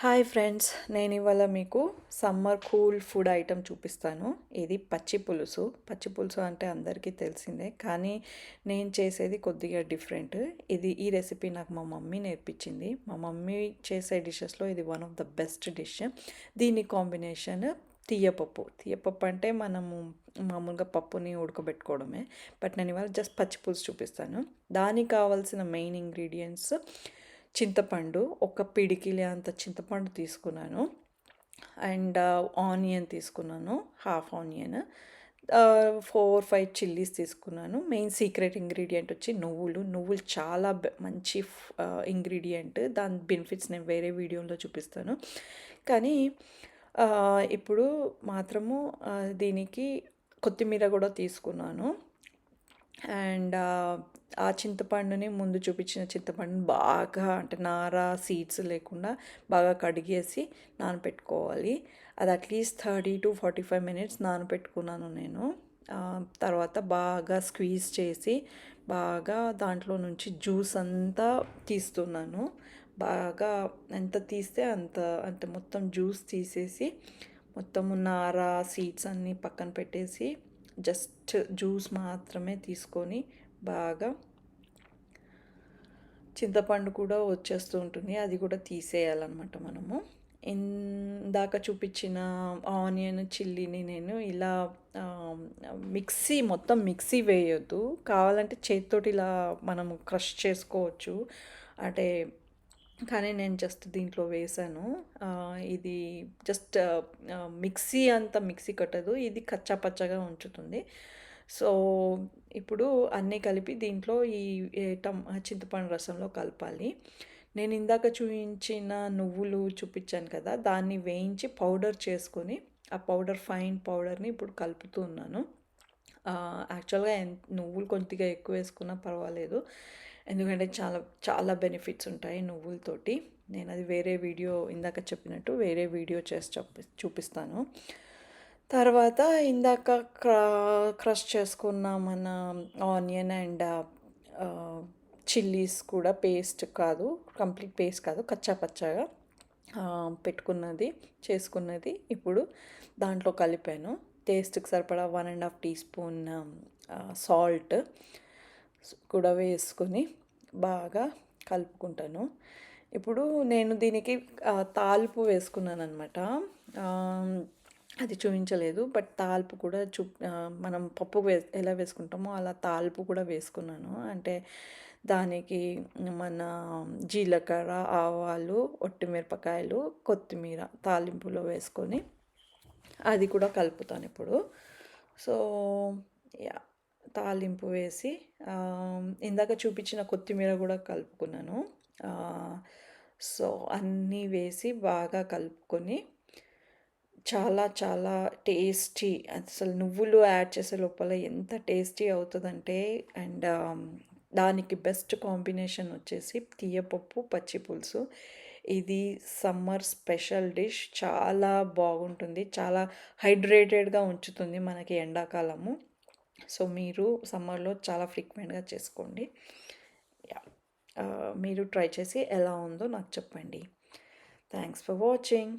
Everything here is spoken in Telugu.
హాయ్ ఫ్రెండ్స్ నేను ఇవాళ మీకు సమ్మర్ కూల్ ఫుడ్ ఐటెం చూపిస్తాను. ఇది పచ్చి పులుసు. పచ్చి పులుసు అంటే అందరికీ తెలిసిందే కానీ నేను చేసేది కొద్దిగా డిఫరెంట్. ఇది ఈ రెసిపీ నాకు మా మమ్మీ నేర్పించింది. మా మమ్మీ చేసే డిషెస్లో ఇది one of the best dish. దీని కాంబినేషన్ తీయపప్పు తీయపప్పు అంటే మనము మామూలుగా పప్పుని ఉడకబెట్టుకోవడమే బట్ నేను ఇవాళ జస్ట్ పచ్చి పులుసు చూపిస్తాను. దానికి కావాల్సిన మెయిన్ ఇంగ్రీడియంట్స్ చింతపండు ఒక పిడికిలి అంత చింతపండు తీసుకున్నాను. అండ్ ఆనియన్ తీసుకున్నాను half onion. Four five chillies తీసుకున్నాను. మెయిన్ సీక్రెట్ ఇంగ్రీడియంట్ వచ్చి నువ్వులు. నువ్వులు చాలా మంచి ఇంగ్రీడియంట్. దాని బెనిఫిట్స్ నేను వేరే వీడియోలో చూపిస్తాను. కానీ ఇప్పుడు మాత్రము దీనికి కొత్తిమీర కూడా తీసుకున్నాను. అండ్ ఆ చింతపండుని ముందు చూపించిన చింతపండుని బాగా అంటే నార సీడ్స్ లేకుండా బాగా కడిగేసి నానపెట్టుకోవాలి. అది at least thirty to forty five minutes నానపెట్టుకున్నాను నేను. తర్వాత బాగా స్క్వీజ్ చేసి బాగా దాంట్లో నుంచి జ్యూస్ అంతా తీస్తున్నాను. బాగా ఎంత తీస్తే అంత అంటే మొత్తం జ్యూస్ తీసేసి మొత్తం నార సీడ్స్ అన్నీ పక్కన పెట్టేసి జస్ట్ జ్యూస్ మాత్రమే తీసుకొని బాగా చింతపండు కూడా వచ్చేస్తూ ఉంటుంది. అది కూడా తీసేయాలన్నమాట మనము. ఇందాక చూపించిన ఆనియన్ చిల్లీని నేను ఇలా మిక్సీ మొత్తం మిక్సీ వేయొద్దు. కావాలంటే చేతితోటి ఇలా మనము క్రష్ చేసుకోవచ్చు. అంటే కానీ నేను జస్ట్ దీంట్లో వేసాను ఇది జస్ట్ మిక్సీ అంత మిక్సీ కట్టదు. ఇది కచ్చా పచ్చగా ఉంచుతుంది. సో ఇప్పుడు అన్నీ కలిపి దీంట్లో ఈ టమ్ చింతపండు రసంలో కలపాలి. నేను ఇందాక చూపించిన నువ్వులు చూపించాను కదా దాన్ని వేయించి పౌడర్ చేసుకొని ఆ పౌడర్ ఫైన్ పౌడర్ని ఇప్పుడు కలుపుతూ ఉన్నాను. యాక్చువల్గా నువ్వులు కొద్దిగా ఎక్కువ వేసుకున్నా పర్వాలేదు. ఎందుకంటే చాలా చాలా బెనిఫిట్స్ ఉంటాయి నువ్వులతోటి. నేను అది వేరే వీడియో ఇందాక చెప్పినట్టు వేరే వీడియో చేసి చూపి చూపిస్తాను. తర్వాత ఇందాక క్రష్ చేసుకున్న మన ఆనియన్ అండ్ చిల్లీస్ కూడా పేస్ట్ కాదు కంప్లీట్ పేస్ట్ కాదు కచ్చా పచ్చాగా పెట్టుకున్నది చేసుకున్నది. ఇప్పుడు దాంట్లో కలిపాను. టేస్ట్కి సరిపడా one and half teaspoon salt. కూడా వేసుకొని బాగా కలుపుకుంటాను. ఇప్పుడు నేను దీనికి తాల్పు వేసుకున్నాను అనమాట అది చూపించలేదు బట్ తాల్పు కూడా చూ మనం పప్పు వే ఎలా వేసుకుంటామో అలా తాల్పు కూడా వేసుకున్నాను. అంటే దానికి మన జీలకర్ర ఆవాలు ఒట్టిమిరపకాయలు కొత్తిమీర తాలింపులో వేసుకొని అది కూడా కలుపుతాను ఇప్పుడు. సో యా తాలింపు వేసి ఇందాక చూపించిన కొత్తిమీర కూడా కలుపుకున్నాను. సో అన్నీ వేసి బాగా కలుపుకొని చాలా చాలా టేస్టీ అసలు నువ్వులు యాడ్ చేసే లోపల ఎంత టేస్టీ అవుతుందంటే అండ్ దానికి బెస్ట్ కాంబినేషన్ వచ్చేసి తీయపప్పు పచ్చి పులుసు. ఇది సమ్మర్ స్పెషల్ డిష్ చాలా బాగుంటుంది చాలా హైడ్రేటెడ్గా ఉంచుతుంది మనకి ఎండాకాలము. సో మీరు సమ్మర్లో చాలా ఫ్రీక్వెంట్గా చేసుకోండి. మీరు ట్రై చేసి ఎలా ఉందో నాకు చెప్పండి. Thanks for watching.